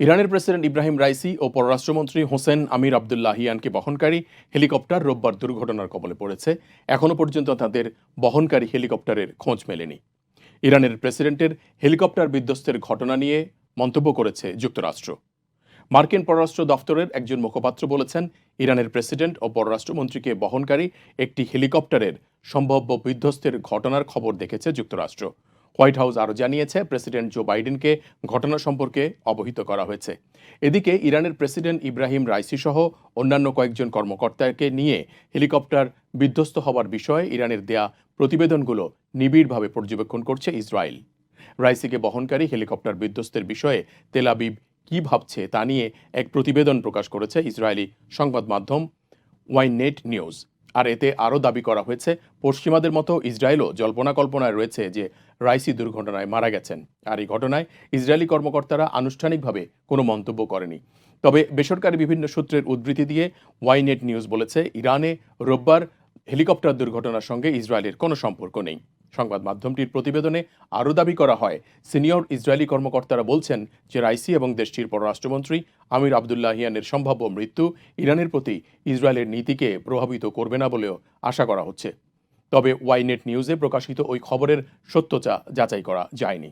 ইরানের president Ebrahim Raisi ও পররাষ্ট্রমন্ত্রী হোসেন আমির আবদুল্লাহ আবদুল্লাহিয়ানকে বহনকারী হেলিকপ্টার রোববার দুর্ঘটনার কবলে পড়েছে। এখনও পর্যন্ত তাদের বহনকারী হেলিকপ্টারের খোঁজ মেলেনি। ইরানের প্রেসিডেন্টের হেলিকপ্টার বিধ্বস্তের ঘটনা নিয়ে মন্তব্য করেছে যুক্তরাষ্ট্র। মার্কিন পররাষ্ট্র দফতরের একজন মুখপাত্র বলেছেন, ইরানের প্রেসিডেন্ট ও পররাষ্ট্রমন্ত্রীকে বহনকারী একটি হেলিকপ্টারের সম্ভাব্য বিধ্বস্তের ঘটনার খবর দেখেছে যুক্তরাষ্ট্র। হোয়াইট হাউস আরও জানিয়েছে, প্রেসিডেন্ট জো বাইডেনকে ঘটনা সম্পর্কে অবহিত করা হয়েছে। এদিকে ইরানের প্রেসিডেন্ট ইব্রাহিম রাইসি সহ অন্যান্য কয়েকজন কর্মকর্তাকে নিয়ে হেলিকপ্টার বিধ্বস্ত হওয়ার বিষয়ে ইরানের দেয়া প্রতিবেদনগুলো নিবিড়ভাবে পর্যবেক্ষণ করছে ইসরায়েল। রাইসিকে বহনকারী হেলিকপ্টার বিধ্বস্তের বিষয়ে তেলাবিব কি ভাবছে তা নিয়ে এক প্রতিবেদন প্রকাশ করেছে ইসরায়েলি সংবাদ মাধ্যম ওয়াইনেট নিউজ। আর এতে আরও দাবি করা হয়েছে, পশ্চিমাদের মতো ইসরায়েলও জল্পনা কল্পনায় রয়েছে যে রাইসি দুর্ঘটনায় মারা গেছেন। আর এই ঘটনায় ইসরায়েলি কর্মকর্তারা আনুষ্ঠানিকভাবে কোনো মন্তব্য করেনি। তবে বেসরকারি বিভিন্ন সূত্রের উদ্ধৃতি দিয়ে ওয়াইনেট নিউজ বলেছে, ইরানে রোববার হেলিকপ্টার দুর্ঘটনার সঙ্গে ইসরায়েলের কোনো সম্পর্ক নেই। সংবাদ মাধ্যমটির প্রতিবেদনে আরও দাবি করা হয়। সিনিয়র ইসরায়েলি কর্মকর্তারা বলছেন যে রাইসি এবং দেশটির পররাষ্ট্রমন্ত্রী আমির আবদুল্লাহ হিয়ানের সম্ভাব্য মৃত্যু ইরানের প্রতি ইসরায়েলের নীতিকে প্রভাবিত করবে না বলেও আশা করা হচ্ছে। তবে ওয়াইনেট নিউজে প্রকাশিত ওই খবরের সত্যতা যাচাই করা যায়নি।